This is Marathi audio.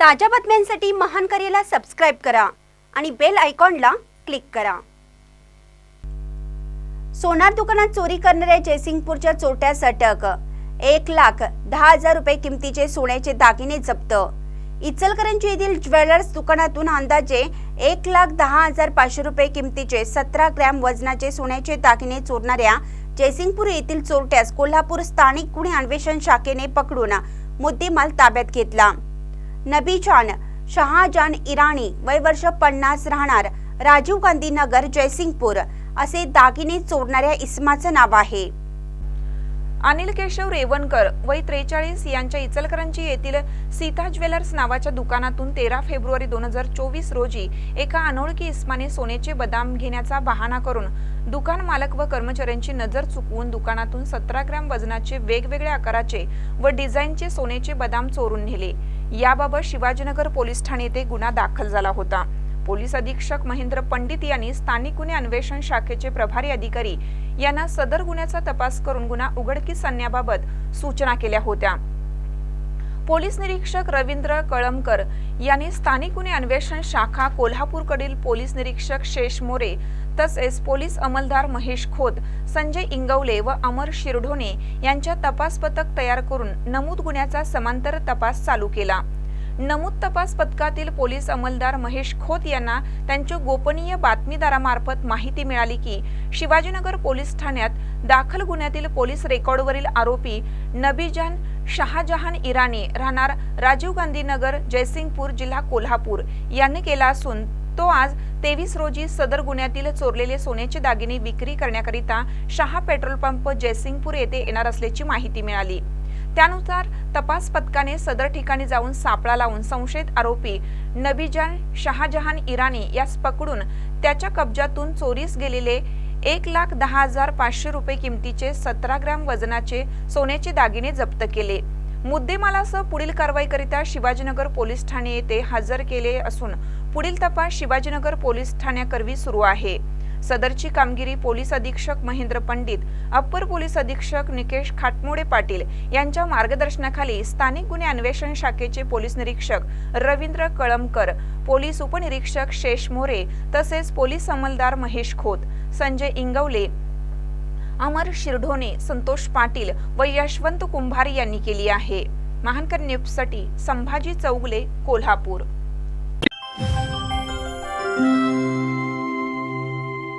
ताज्या बातम्यांसाठी महान करेला सबस्क्राईब करा आणि बेल आयकॉनला क्लिक करा. सोनार दुकानात चोरी करणाऱ्या जयसिंगपूरच्या चोरट्यास अटक एक लाख दहा हजार रुपये किमतीचे सोन्याचे दागिने जप्त. इचलकरंजी येथील ज्वेलर्स दुकानातून अंदाजे एक लाख दहा हजार पाचशे रुपये किमतीचे सतरा ग्रॅम वजनाचे सोन्याचे दागिने चोरणाऱ्या जयसिंगपूर येथील चोरट्यास कोल्हापूर स्थानिक गुन्हे अन्वेषण शाखेने पकडून मुद्देमाल ताब्यात घेतला. नबीजान शहाजान इराणी वय वर्ष पन्नास राहणार राजीव गांधी नगर जयसिंगपूर असे दागिने चोरणाऱ्या इसमाचं नाव आहे. अनिल केशव रेवणकर वय त्रेचाळीस यांच्या इचलकरंजी येथील सीता ज्वेलर्स नावाच्या दुकानातून तेरा फेब्रुवारी दोन हजार चोवीस रोजी एका अनोळखी इस्माने सोन्याचे बदाम घेण्याचा बहाणा करून दुकान मालक व कर्मचाऱ्यांची नजर चुकवून दुकानातून सतरा ग्रॅम वजनाचे वेगवेगळ्या आकाराचे व डिझाईनचे सोन्याचे बदाम चोरून नेले. याबाबत शिवाजीनगर पोलीस ठाणे येथे गुन्हा दाखल झाला होता. पोलीस अधीक्षक महेंद्र पंडित यांनी स्थानिक गुन्हे अन्वेषण शाखेचे प्रभारी अधिकारी यांना सदर गुन्ह्याचा तपास करून गुन्हा उघडकीस आणण्याबाबत सूचना केल्या होत्या. पोलीस निरीक्षक रवींद्र कळमकर यांनी स्थानिक गुन्हे अन्वेषण शाखा कोल्हापूरकडील पोलीस निरीक्षक शेष मोरे तसेच पोलीस अंमलदार महेश खोत संजय इंगवले व अमर शिरढोणे यांच्या तपास पथक तयार करून नमूद गुन्ह्याचा समांतर तपास चालू केला. नमूद तपास पथकातील पोलीस अंमलदार महेश खोत यांना त्यांच्या गोपनीय बातमीदारामार्फत माहिती मिळाली की शिवाजीनगर पोलीस ठाण्यात दाखल गुन्ह्यातील पोलीस रेकॉर्डवरील आरोपी नबीजान शहाजहान इराणी राहणार राजीव गांधी नगर जयसिंगपूर जिल्हा कोल्हापूर यांनी केला असून तो आज तेवीस रोजी सदर गुन्ह्यातील चोरलेले सोन्याचे दागिने विक्री करण्याकरिता शहा पेट्रोल पंप जयसिंगपूर येथे येणार असल्याची माहिती मिळाली. त्यानुसार तपास पथकाने सदर ठिकाणी जाऊन सापळा लावून संशयित आरोपी नबीजान शहाजहान इराणी यास पकडून त्याच्या कब्जातून चोरीस गेलेले एक लाख दहा हजार पाचशे रुपये किमतीचे सतरा ग्रॅम वजनाचे सोन्याचे दागिने जप्त केले. मुद्देमालासह पुढील कारवाईकरिता शिवाजीनगर पोलीस ठाणे येथे हजर केले असून पुढील तपास शिवाजीनगर पोलीस ठाण्याकरवी सुरू आहे. सदरची कामगिरी पोलीस अधीक्षक महेंद्र पंडित अप्पर पोलीस अधीक्षक निकेश खाटमोडे पाटील यांच्या मार्गदर्शनाखाली स्थानिक गुन्हे अन्वेषण शाखेचे पोलीस निरीक्षक रवींद्र कळमकर पोलीस उपनिरीक्षक शेष मोरे तसेच पोलीस अंमलदार महेश खोत संजय इंगवले अमर शिरढोणे संतोष पाटील व यशवंत कुंभार यांनी केली आहे. महानकर न्यूजसाठी संभाजी चौगले कोल्हापूर.